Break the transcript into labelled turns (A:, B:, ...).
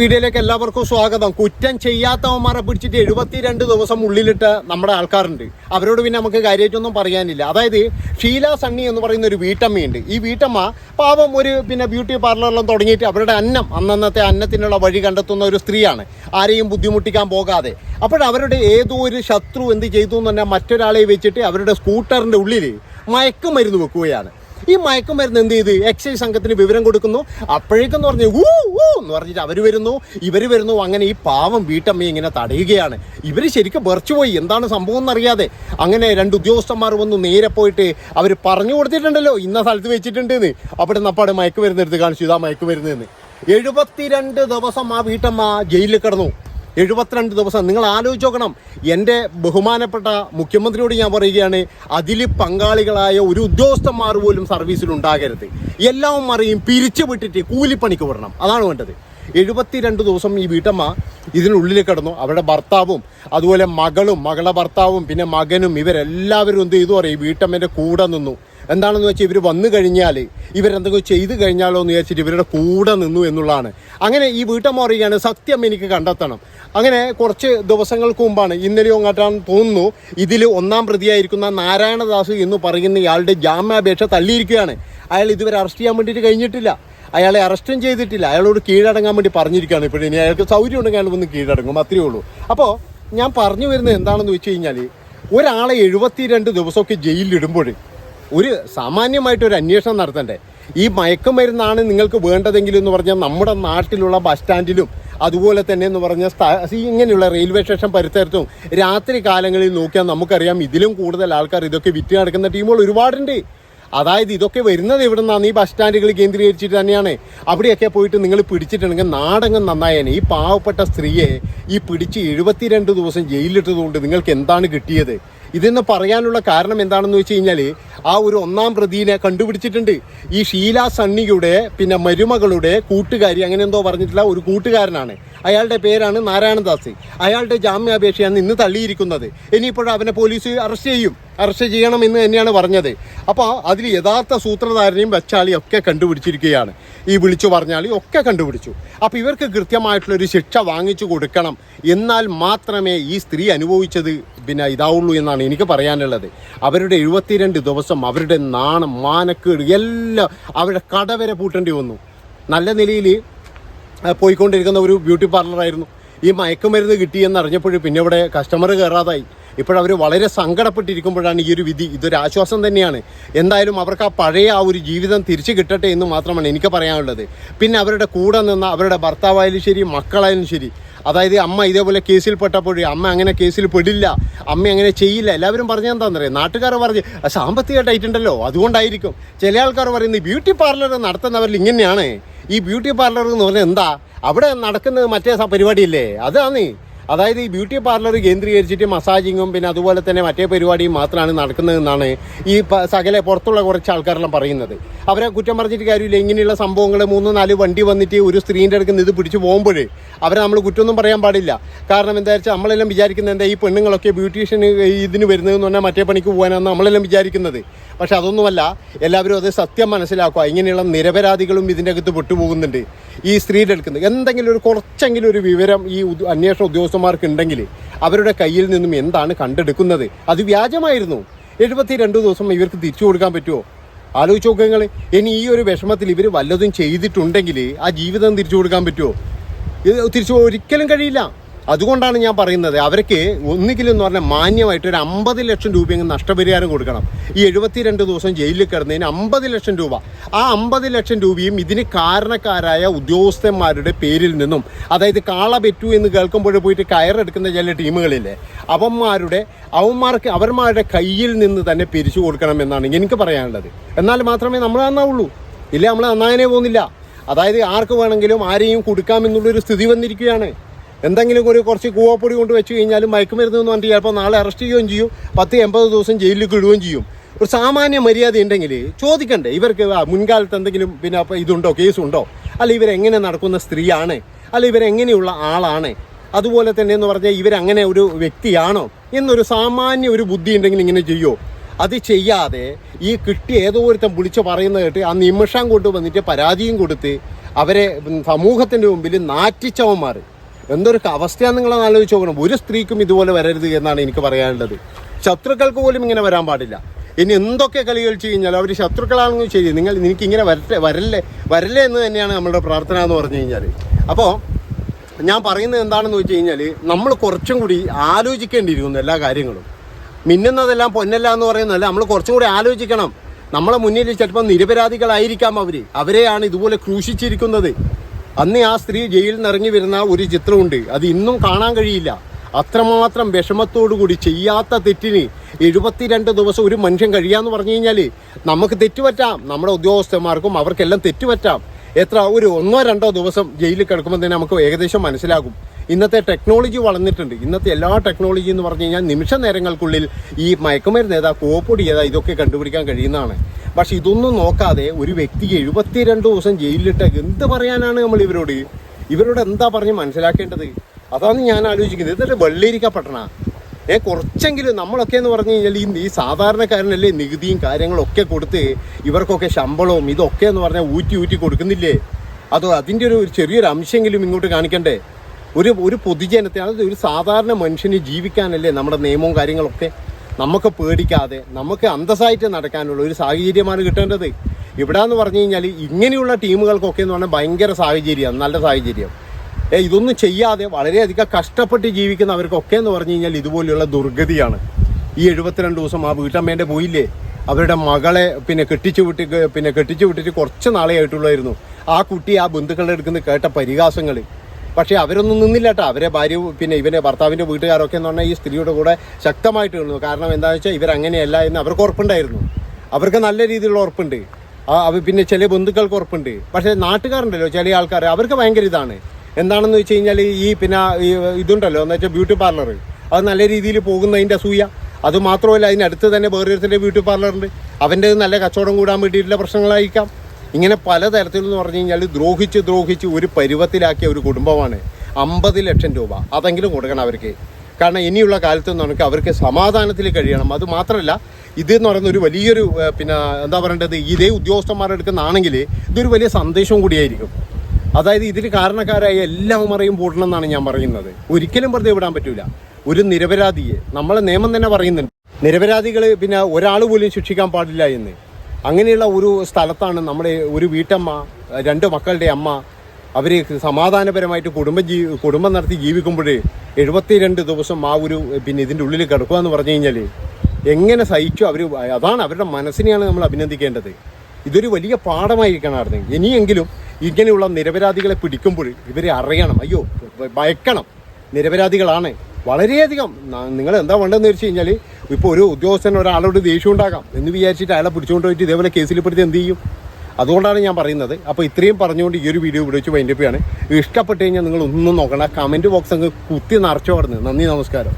A: വീഡിയോയിലേക്ക് എല്ലാവർക്കും സ്വാഗതം. കുറ്റം ചെയ്യാത്തവന്മാരെ പിടിച്ചിട്ട് എഴുപത്തിരണ്ട് ദിവസം ഉള്ളിലിട്ട് നമ്മുടെ ആൾക്കാരുണ്ട്. അവരോട് പിന്നെ നമുക്ക് കാര്യമായിട്ടൊന്നും പറയാനില്ല. അതായത് ഷീല സണ്ണി എന്ന് പറയുന്ന ഒരു വീട്ടമ്മയുണ്ട്. ഈ വീട്ടമ്മ പാവം ഒരു പിന്നെ ബ്യൂട്ടി പാർലറെല്ലാം തുടങ്ങിയിട്ട് അവരുടെ അന്നം അന്നന്നത്തെ അന്നത്തിനുള്ള വഴി കണ്ടെത്തുന്ന ഒരു സ്ത്രീയാണ്. ആരെയും ബുദ്ധിമുട്ടിക്കാൻ പോകാതെ. അപ്പോഴവരുടെ ഏതോ ഒരു ശത്രു എന്ത് ചെയ്തു എന്ന് പറഞ്ഞാൽ മറ്റൊരാളെ വെച്ചിട്ട് അവരുടെ സ്കൂട്ടറിന്റെ ഉള്ളിൽ മയക്കുമരുന്ന് വെക്കുകയാണ്. ഈ മയക്കുമരുന്ന് എന്ത് ചെയ്ത്? എക്സൈസ് സംഘത്തിന് വിവരം കൊടുക്കുന്നു. അപ്പോഴേക്കെന്ന് പറഞ്ഞു ഊ ഊ എന്ന് പറഞ്ഞിട്ട് അവർ വരുന്നു. ഇവർ വരുന്നു. അങ്ങനെ ഈ പാവം വീട്ടമ്മയെ ഇങ്ങനെ തടയുകയാണ്. ഇവർ ശരിക്കും വെറച്ചുപോയി. എന്താണ് സംഭവം എന്നറിയാതെ. അങ്ങനെ രണ്ട് ഉദ്യോഗസ്ഥന്മാർ വന്നു. നേരെ പോയിട്ട് അവർ പറഞ്ഞു കൊടുത്തിട്ടുണ്ടല്ലോ. ഇന്ന സ്ഥലത്ത് വെച്ചിട്ടുണ്ടെന്ന്. അവിടെ നിന്ന് അപ്പാടെ മയക്കുമരുന്ന് എടുത്ത് കാണിച്ചു. ഇതാ മയക്കുമരുന്ന് എഴുപത്തിരണ്ട് ദിവസം ആ വീട്ടമ്മ ജയിലിൽ കിടന്നു. എഴുപത്തിരണ്ട് ദിവസം. നിങ്ങൾ ആലോചിച്ച് നോക്കണം. എന്റെ ബഹുമാനപ്പെട്ട മുഖ്യമന്ത്രിയോട് ഞാൻ പറയുകയാണ് അതിൽ പങ്കാളികളായ ഒരു ഉദ്യോഗസ്ഥന്മാർ പോലും സർവീസിൽ ഉണ്ടാകരുത്. എല്ലാം അറിയും പിരിച്ചു വിട്ടിട്ട് കൂലിപ്പണിക്ക് വിടണം. അതാണ് വേണ്ടത്. എഴുപത്തിരണ്ട് ദിവസം ഈ വീട്ടമ്മ ഇതിനുള്ളിൽ കിടന്നു. അവരുടെ ഭർത്താവും അതുപോലെ മകളും മകളുടെ ഭർത്താവും പിന്നെ മകനും ഇവരെല്ലാവരും എന്ത് ചെയ്തു? പറയും വീട്ടമ്മേന്റെ കൂടെ നിന്നു. എന്താണെന്ന് വെച്ചാൽ ഇവർ വന്നു കഴിഞ്ഞാൽ ഇവരെന്തെങ്കിലും ചെയ്തു കഴിഞ്ഞാലോ എന്ന് വിചാരിച്ചിട്ട് ഇവരുടെ കൂടെ നിന്നു എന്നുള്ളതാണ്. അങ്ങനെ ഈ വീട്ടമ്മ പറയുകയാണ് സത്യം എനിക്ക് കണ്ടെത്തണം. അങ്ങനെ കുറച്ച് ദിവസങ്ങൾക്ക് മുമ്പാണ് ഇന്നലെയോ അങ്ങോട്ടാണ് തോന്നുന്നു ഇതിൽ ഒന്നാം പ്രതിയായിരിക്കുന്ന നാരായണദാസ് എന്ന് പറയുന്ന ഇയാളുടെ ജാമ്യാപേക്ഷ തള്ളിയിരിക്കുകയാണ്. അയാൾ ഇതുവരെ അറസ്റ്റ് ചെയ്യാൻ വേണ്ടിയിട്ട് കഴിഞ്ഞിട്ടില്ല. അയാളെ അറസ്റ്റും ചെയ്തിട്ടില്ല. അയാളോട് കീഴടങ്ങാൻ വേണ്ടി പറഞ്ഞിരിക്കുകയാണ് ഇപ്പോഴും. ഇനി അയാൾക്ക് സൗകര്യം ഉണ്ടെങ്കിൽ അയാൾ വന്ന് കീഴടങ്ങും. അത്രയേ ഉള്ളൂ. അപ്പോൾ ഞാൻ പറഞ്ഞു വരുന്നത് എന്താണെന്ന് വെച്ച് കഴിഞ്ഞാൽ ഒരാളെ എഴുപത്തിരണ്ട് ദിവസമൊക്കെ ജയിലിലിടുമ്പോൾ ഒരു സാമാന്യമായിട്ട് ഒരു അന്വേഷണം നടത്തണ്ടേ? ഈ മയക്കുമരുന്നാണ് നിങ്ങൾക്ക് വേണ്ടതെങ്കിലും എന്ന് പറഞ്ഞാൽ നമ്മുടെ നാട്ടിലുള്ള ബസ് സ്റ്റാൻഡിലും അതുപോലെ തന്നെ എന്ന് പറഞ്ഞ ഇങ്ങനെയുള്ള റെയിൽവേ സ്റ്റേഷൻ പരിസരത്തും രാത്രി കാലങ്ങളിൽ നോക്കിയാൽ നമുക്കറിയാം ഇതിലും കൂടുതൽ ആൾക്കാർ ഇതൊക്കെ വിറ്റ് നടക്കുന്ന ടീമുകൾ ഒരുപാടുണ്ട്. അതായത് ഇതൊക്കെ വരുന്നത് എവിടെ നിന്നാണ്? ഈ ബസ് സ്റ്റാൻഡുകൾ കേന്ദ്രീകരിച്ചിട്ട് തന്നെയാണ്. അവിടെയൊക്കെ പോയിട്ട് നിങ്ങൾ പിടിച്ചിട്ടുണ്ടെങ്കിൽ നാടകം നന്നായേനെ. ഈ പാവപ്പെട്ട സ്ത്രീയെ ഈ പിടിച്ച് എഴുപത്തിരണ്ട് ദിവസം ജയിലിലിട്ടതുകൊണ്ട് നിങ്ങൾക്ക് എന്താണ് കിട്ടിയത്? ഇതെന്ന് പറയാനുള്ള കാരണം എന്താണെന്ന് വെച്ച് കഴിഞ്ഞാൽ ആ ഒരു ഒന്നാം പ്രതിനെ കണ്ടുപിടിച്ചിട്ടുണ്ട്. ഈ ഷീല സണ്ണിയുടെ പിന്നെ മരുമകളുടെ കൂട്ടുകാരി അങ്ങനെ എന്തോ പറഞ്ഞിട്ടില്ല ഒരു കൂട്ടുകാരനാണ്. അയാളുടെ പേരാണ് നാരായണദാസ്. അയാളുടെ ജാമ്യാപേക്ഷയാണ് ഇന്ന് തള്ളിയിരിക്കുന്നത്. ഇനിയിപ്പോഴും അവനെ പോലീസ് അറസ്റ്റ് ചെയ്യും. അറസ്റ്റ് ചെയ്യണം എന്ന് തന്നെയാണ് പറഞ്ഞത്. അപ്പോൾ അതിൽ യഥാർത്ഥ സൂത്രധാരനെയും വെച്ചാളിയും ഒക്കെ കണ്ടുപിടിച്ചിരിക്കുകയാണ്. ഈ വിളിച്ചു പറഞ്ഞാളി ഒക്കെ കണ്ടുപിടിച്ചു. അപ്പോൾ ഇവർക്ക് കൃത്യമായിട്ടുള്ളൊരു ശിക്ഷ വാങ്ങിച്ചു കൊടുക്കണം. എന്നാൽ മാത്രമേ ഈ സ്ത്രീ അനുഭവിച്ചത് പിന്നെ ഇതാവുള്ളൂ എന്നാണ് എനിക്ക് പറയാനുള്ളത്. അവരുടെ എഴുപത്തിരണ്ട് ദിവസം അവരുടെ നാണം മാനക്കേട് എല്ലാം അവരുടെ കട വരെ പൂട്ടേണ്ടി വന്നു. നല്ല നിലയിൽ പോയിക്കൊണ്ടിരിക്കുന്ന ഒരു ബ്യൂട്ടി പാർലറായിരുന്നു. ഈ മയക്കുമരുന്ന് കിട്ടിയെന്ന് അറിഞ്ഞപ്പോൾ പിന്നെ ഇവിടെ കസ്റ്റമർ കയറാതായി. ഇപ്പോഴവർ വളരെ സങ്കടപ്പെട്ടിരിക്കുമ്പോഴാണ് ഈ ഒരു വിധി. ഇതൊരു ആശ്വാസം തന്നെയാണ്. എന്തായാലും അവർക്ക് ആ പഴയ ആ ഒരു ജീവിതം തിരിച്ചു കിട്ടട്ടെ എന്ന് മാത്രമാണ് എനിക്ക് പറയാനുള്ളത്. പിന്നെ അവരുടെ കൂടെ നിന്ന അവരുടെ ഭർത്താവായാലും ശരി മക്കളായാലും ശരി. അതായത് അമ്മ ഇതേപോലെ കേസിൽ പെട്ടപ്പോഴേ അമ്മ അങ്ങനെ കേസിൽ പെടില്ല അമ്മ അങ്ങനെ ചെയ്യില്ല. എല്ലാവരും പറഞ്ഞാൽ എന്താണെന്നറിയാം നാട്ടുകാർ പറഞ്ഞ് "ആ, സാമ്പത്തികമായിട്ടായിട്ടുണ്ടല്ലോ അതുകൊണ്ടായിരിക്കും. ചില ആൾക്കാർ പറയുന്നത് ബ്യൂട്ടി പാർലർ നടത്തുന്നവരിൽ ഇങ്ങനെയാണ്. ഈ ബ്യൂട്ടി പാർലർ എന്ന് പറഞ്ഞാൽ എന്താ? അവിടെ നടക്കുന്നത് മറ്റേ പരിപാടിയില്ലേ? അതാണ്. അതായത് ഈ ബ്യൂട്ടി പാർലർ കേന്ദ്രീകരിച്ചിട്ട് മസാജിങ്ങും പിന്നെ അതുപോലെ തന്നെ മറ്റേ പരിപാടിയും മാത്രമാണ് നടക്കുന്നതെന്നാണ് ഈ സകലെ പുറത്തുള്ള കുറച്ച് ആൾക്കാരെല്ലാം പറയുന്നത്. അവരെ കുറ്റം പറഞ്ഞിട്ട് കാര്യമില്ല. ഇങ്ങനെയുള്ള സംഭവങ്ങൾ മൂന്ന് നാല് വണ്ടി വന്നിട്ട് ഒരു സ്ത്രീന്റെ അടുക്കുന്ന ഇത് പിടിച്ച് പോകുമ്പോൾ അവരെ നമ്മൾ കുറ്റമൊന്നും പറയാൻ പാടില്ല. കാരണം എന്താ വെച്ചാൽ നമ്മളെല്ലാം വിചാരിക്കുന്നത് എന്താ ഈ പെണ്ണുങ്ങളൊക്കെ ബ്യൂട്ടീഷ്യന് ഇതിന് വരുന്നതെന്ന് പറഞ്ഞാൽ മറ്റേ പണിക്ക് പോകാനാണ് നമ്മളെല്ലാം വിചാരിക്കുന്നത്. പക്ഷെ അതൊന്നുമല്ല. എല്ലാവരും അത് സത്യം മനസ്സിലാക്കുക. ഇങ്ങനെയുള്ള നിരപരാധികളും ഇതിന്റെ അകത്ത് പെട്ടുപോകുന്നുണ്ട്. ഈ സ്ത്രീയുടെ എടുക്കുന്നത് എന്തെങ്കിലും ഒരു കുറച്ചെങ്കിലും ഒരു വിവരം ഈ അന്വേഷണ ഉദ്യോഗസ്ഥന്മാർക്ക് ഉണ്ടെങ്കിൽ അവരുടെ കയ്യിൽ നിന്നും എന്താണ് കണ്ടെടുക്കുന്നത്? അത് വ്യാജമായിരുന്നു. എഴുപത്തി രണ്ട് ദിവസം ഇവർക്ക് തിരിച്ചു കൊടുക്കാൻ പറ്റുമോ ആലോചിച്ച് നോക്കുക നിങ്ങൾ ഇനി ഈ ഒരു വിഷമത്തിൽ ഇവർ വല്ലതും ചെയ്തിട്ടുണ്ടെങ്കിൽ ആ ജീവിതം തിരിച്ചു കൊടുക്കാൻ പറ്റുമോ ഇത് തിരിച്ചു ഒരിക്കലും കഴിയില്ല. അതുകൊണ്ടാണ് ഞാൻ പറയുന്നത്. അവർക്ക് ഒന്നുകിലും എന്ന് പറഞ്ഞാൽ മാന്യമായിട്ട് ഒരു അമ്പത് ലക്ഷം രൂപയെങ്കിലും നഷ്ടപരിഹാരം കൊടുക്കണം. ഈ എഴുപത്തിരണ്ട് ദിവസം ജയിലിൽ കിടന്നതിന് അമ്പത് ലക്ഷം രൂപ. ആ അമ്പത് ലക്ഷം രൂപയും ഇതിന് കാരണക്കാരായ ഉദ്യോഗസ്ഥന്മാരുടെ പേരിൽ നിന്നും അതായത് കാള പെറ്റു എന്ന് കേൾക്കുമ്പോൾ പോയിട്ട് കയറെടുക്കുന്ന ചില ടീമുകളില്ലേ അവന്മാരുടെ അവന്മാർക്ക് അവന്മാരുടെ കയ്യിൽ നിന്ന് തന്നെ പിരിച്ചു കൊടുക്കണം എന്നാണ് എനിക്ക് പറയാനുള്ളത്. എന്നാൽ മാത്രമേ നമ്മൾ നന്നാവുള്ളൂ. ഇല്ല? നമ്മൾ നന്നായനെ പോകുന്നില്ല. അതായത് ആർക്ക് വേണമെങ്കിലും ആരെയും കൊടുക്കാമെന്നുള്ളൊരു സ്ഥിതി വന്നിരിക്കുകയാണ്. എന്തെങ്കിലും ഒരു കുറച്ച് കൂവപ്പൊടി കൊണ്ട് വെച്ച് കഴിഞ്ഞാലും മയക്കുമരുന്ന് എന്ന് പറഞ്ഞിട്ട് ചിലപ്പോൾ നാളെ അറസ്റ്റ് ചെയ്യുകയും ചെയ്യും. പത്ത് എൺപത് ദിവസം ജയിലിലേക്ക് ഇടുകയും ചെയ്യും. ഒരു സാമാന്യ മര്യാദ ഉണ്ടെങ്കിൽ ചോദിക്കണ്ടേ? ഇവർക്ക് മുൻകാലത്ത് എന്തെങ്കിലും പിന്നെ അപ്പോൾ ഇതുണ്ടോ? കേസുണ്ടോ അല്ല ഇവരെങ്ങനെ നടക്കുന്ന സ്ത്രീയാണ്? അല്ല ഇവരെങ്ങനെയുള്ള ആളാണ്? അതുപോലെ തന്നെ എന്ന് പറഞ്ഞാൽ ഇവരങ്ങനെ ഒരു വ്യക്തിയാണോ? എന്നൊരു സാമാന്യ ഒരു ബുദ്ധി ഉണ്ടെങ്കിൽ ഇങ്ങനെ ചെയ്യുമോ അത് ചെയ്യാതെ ഈ കിട്ടി ഏതോ ഒരുത്തൻ വിളിച്ച് പറയുന്നത് കേട്ട് ആ നിമിഷം കൊണ്ട് വന്നിട്ട് പരാതിയും കൊടുത്ത് അവരെ സമൂഹത്തിന്റെ മുമ്പിൽ നാറ്റിച്ചവന്മാർ എന്തൊരു അവസ്ഥയാണ് നിങ്ങൾ ആലോചിച്ച് നോക്കണം. ഒരു സ്ത്രീക്കും ഇതുപോലെ വരരുത് എന്നാണ് എനിക്ക് പറയാനുള്ളത്. ശത്രുക്കൾക്ക് പോലും ഇങ്ങനെ വരാൻ പാടില്ല. ഇനി എന്തൊക്കെ കളി കളിച്ചു കഴിഞ്ഞാൽ അവർ ശത്രുക്കളാണെങ്കിലും ശരി നിങ്ങൾ എനിക്ക് ഇങ്ങനെ വരട്ടെ വരല്ലേ വരല്ലേ എന്ന് തന്നെയാണ് നമ്മളുടെ പ്രാർത്ഥന എന്ന് പറഞ്ഞു കഴിഞ്ഞാൽ അപ്പോൾ ഞാൻ പറയുന്നത് എന്താണെന്ന് വെച്ച് കഴിഞ്ഞാൽ നമ്മൾ കുറച്ചും കൂടി ആലോചിക്കേണ്ടിയിരിക്കുന്നു എല്ലാ കാര്യങ്ങളും. മിന്നുന്നതെല്ലാം പൊന്നല്ല എന്ന് പറയുന്നതല്ല നമ്മൾ കുറച്ചും കൂടി ആലോചിക്കണം. നമ്മളെ മുന്നിൽ ചിലപ്പോൾ നിരപരാധികളായിരിക്കാം അവർ അവരെയാണ് ഇതുപോലെ ക്രൂശിച്ചിരിക്കുന്നത്. അന്ന് ആ സ്ത്രീ ജയിലിൽ നിന്ന് ഇറങ്ങി വരുന്ന ഒരു ചിത്രമുണ്ട്. അത് ഇന്നും കാണാൻ കഴിയില്ല. അത്രമാത്രം വിഷമത്തോടു കൂടി ചെയ്യാത്ത തെറ്റിന് എഴുപത്തിരണ്ട് ദിവസം ഒരു മനുഷ്യൻ കഴിയാന്ന് പറഞ്ഞു കഴിഞ്ഞാൽ നമുക്ക് തെറ്റുപറ്റാം. നമ്മുടെ ഉദ്യോഗസ്ഥന്മാർക്കും അവർക്കെല്ലാം തെറ്റുപറ്റാം. എത്ര ഒരു ഒന്നോ രണ്ടോ ദിവസം ജയിലിൽ കിടക്കുമ്പോൾ തന്നെ നമുക്ക് ഏകദേശം മനസ്സിലാകും. ഇന്നത്തെ ടെക്നോളജി വളർന്നിട്ടുണ്ട്. ഇന്നത്തെ എല്ലാ ടെക്നോളജി എന്ന് പറഞ്ഞു കഴിഞ്ഞാൽ നിമിഷ നേരങ്ങൾക്കുള്ളിൽ ഈ മയക്കുമരുന്ന് ഏതാ കോപ്പൊടി ഏതാ ഇതൊക്കെ കണ്ടുപിടിക്കാൻ കഴിയുന്നതാണ്. പക്ഷെ ഇതൊന്നും നോക്കാതെ ഒരു വ്യക്തിക്ക് എഴുപത്തിരണ്ട് ദിവസം ജയിലിലിട്ട് എന്ത് പറയാനാണ് നമ്മൾ ഇവരോട്? ഇവരോട് എന്താ പറഞ്ഞ് മനസ്സിലാക്കേണ്ടത്? അതാണ് ഞാൻ ആലോചിക്കുന്നത്. ഇതൊരു വെള്ളിയിരിക്ക പട്ടണ ഏ കുറച്ചെങ്കിലും നമ്മളൊക്കെ എന്ന് പറഞ്ഞു കഴിഞ്ഞാൽ ഈ സാധാരണക്കാരനല്ലേ നികുതിയും കാര്യങ്ങളൊക്കെ കൊടുത്ത് ഇവർക്കൊക്കെ ശമ്പളവും ഇതൊക്കെ എന്ന് പറഞ്ഞാൽ ഊറ്റി ഊറ്റി കൊടുക്കുന്നില്ലേ? അതോ അതിന്റെ ഒരു ചെറിയൊരു അംശമെങ്കിലും ഇങ്ങോട്ട് കാണിക്കണ്ടേ? ഒരു ഒരു പൊതുജനത്തെ അതായത് ഒരു സാധാരണ മനുഷ്യന് ജീവിക്കാനല്ലേ നമ്മുടെ നിയമവും കാര്യങ്ങളൊക്കെ നമുക്ക് പേടിക്കാതെ നമുക്ക് അന്തസ്സായിട്ട് നടക്കാനുള്ള ഒരു സാഹചര്യമാണ് കിട്ടേണ്ടത്. ഇവിടെ എന്ന് പറഞ്ഞു കഴിഞ്ഞാൽ ഇങ്ങനെയുള്ള ടീമുകൾക്കൊക്കെ എന്ന് പറഞ്ഞാൽ ഭയങ്കര സാഹചര്യമാണ് നല്ല സാഹചര്യം ഇതൊന്നും ചെയ്യാതെ വളരെയധികം കഷ്ടപ്പെട്ട് ജീവിക്കുന്നവർക്കൊക്കെ എന്ന് പറഞ്ഞു കഴിഞ്ഞാൽ ഇതുപോലെയുള്ള ദുർഗതിയാണ്. ഈ എഴുപത്തിരണ്ട് ദിവസം ആ വീട്ടമ്മേന്റെ പോയില്ലേ? അവരുടെ മകളെ പിന്നെ കെട്ടിച്ചു വിട്ട് പിന്നെ കെട്ടിച്ചു വിട്ടിട്ട് കുറച്ച് നാളെ ആയിട്ടുള്ളായിരുന്നു ആ കുട്ടി ആ ബന്ധുക്കളുടെ അടുക്കുന്ന കേട്ട പരിഹാസങ്ങൾ പക്ഷേ അവരൊന്നും നിന്നില്ല കേട്ടോ. അവരെ ഭാര്യ പിന്നെ ഇവന്റെ ഭർത്താവിന്റെ വീട്ടുകാരൊക്കെ എന്ന് പറഞ്ഞാൽ ഈ സ്ത്രീയുടെ കൂടെ ശക്തമായിട്ട് നിന്നു. കാരണം എന്താണെന്ന് വെച്ചാൽ ഇവരങ്ങനെയല്ല എന്ന് അവർക്ക് ഉറപ്പുണ്ടായിരുന്നു. അവർക്ക് നല്ല രീതിയിലുള്ള ഉറപ്പുണ്ട്. പിന്നെ ചില ബന്ധുക്കൾക്ക് ഉറപ്പുണ്ട്. പക്ഷേ നാട്ടുകാരുണ്ടല്ലോ ചില ആൾക്കാർ. അവർക്ക് ഭയങ്കര ഇതാണ്. എന്താണെന്ന് വെച്ച് കഴിഞ്ഞാൽ ഈ പിന്നെ ഇതുണ്ടല്ലോ എന്ന് വെച്ചാൽ ബ്യൂട്ടി പാർലർ. അത് നല്ല രീതിയിൽ പോകുന്നതിന്റെ അസൂയ. അത് മാത്രമല്ല അതിനടുത്ത് തന്നെ വേറൊരുത്തിന്റെ ബ്യൂട്ടി പാർലറുണ്ട്. അവന്റെ നല്ല കച്ചവടം കൂടാൻ വേണ്ടിയിട്ടുള്ള പ്രശ്നങ്ങളായിരിക്കാം. ഇങ്ങനെ പലതരത്തിൽ എന്ന് പറഞ്ഞു കഴിഞ്ഞാൽ ദ്രോഹിച്ച് ദ്രോഹിച്ച് ഒരു പരുവത്തിലാക്കിയ ഒരു കുടുംബമാണ് അമ്പത് ലക്ഷം രൂപ. അതെങ്കിലും കൊടുക്കണം അവർക്ക്. കാരണം ഇനിയുള്ള കാലത്ത് നമുക്ക് അവർക്ക് സമാധാനത്തിൽ കഴിയണം. അത് മാത്രമല്ല ഇത് എന്ന് പറയുന്ന ഒരു വലിയൊരു പിന്നെ എന്താ പറയേണ്ടത് ഇതേ ഉദ്യോഗസ്ഥന്മാരുടെ അടുക്കുന്നാണെങ്കിൽ ഇതൊരു വലിയ സന്ദേശവും കൂടിയായിരിക്കും. അതായത് ഇതിന് കാരണക്കാരായ എല്ലാവരെയും പൂട്ടണം എന്നാണ് ഞാൻ പറയുന്നത്. ഒരിക്കലും വെറുതെ വിടാൻ പറ്റൂല. ഒരു നിരപരാധിയെ. നമ്മളെ നിയമം തന്നെ പറയുന്നുണ്ട്. നിരപരാധികൾ പിന്നെ ഒരാൾ പോലും ശിക്ഷിക്കാൻ പാടില്ല എന്ന്. അങ്ങനെയുള്ള ഒരു സ്ഥലത്താണ് നമ്മുടെ ഒരു വീട്ടമ്മ രണ്ട് മക്കളുടെ അമ്മ. അവർ സമാധാനപരമായിട്ട് കുടുംബം ജീ കുടുംബം നടത്തി ജീവിക്കുമ്പോൾ എഴുപത്തിരണ്ട് ദിവസം ആ ഒരു പിന്നെ ഇതിന്റെ ഉള്ളിൽ കിടക്കുക എന്ന് പറഞ്ഞു കഴിഞ്ഞാൽ എങ്ങനെ സഹിച്ചു അവർ അതാണ് അവരുടെ മനസ്സിനെയാണ് നമ്മൾ അഭിനന്ദിക്കേണ്ടത്. ഇതൊരു വലിയ പാഠമായിരിക്കണമായിരുന്നു ഇനിയെങ്കിലും ഇങ്ങനെയുള്ള നിരപരാധികളെ പിടിക്കുമ്പോൾ ഇവരെ അറിയണം. അയ്യോ ഭയക്കണം. നിരപരാധികളാണ്. വളരെയധികം. നിങ്ങൾ എന്താ വേണ്ടതെന്ന് വെച്ച് കഴിഞ്ഞാൽ ഇപ്പോൾ ഒരു ഉദ്യോഗസ്ഥൻ ഒരാളോട് ദേഷ്യം ഉണ്ടാകാം എന്ന് വിചാരിച്ചിട്ട് അയാളെ പിടിച്ചുകൊണ്ട് പോയിട്ട് ഇതേപോലെ കേസിൽ എന്ത് ചെയ്യും? അതുകൊണ്ടാണ് ഞാൻ പറയുന്നത്. അപ്പോൾ ഇത്രയും പറഞ്ഞുകൊണ്ട് ഈ ഒരു വീഡിയോ ഇവിടെ വെച്ച് വൈൻഡപ്പ് ചെയ്യാണ്. ഇഷ്ടപ്പെട്ട് കഴിഞ്ഞാൽ നിങ്ങൾ ഒന്നും നോക്കണ്ട കമന്റ് ബോക്സ് അങ്ങ് കുത്തി നിറച്ചു നന്ദി നമസ്കാരം.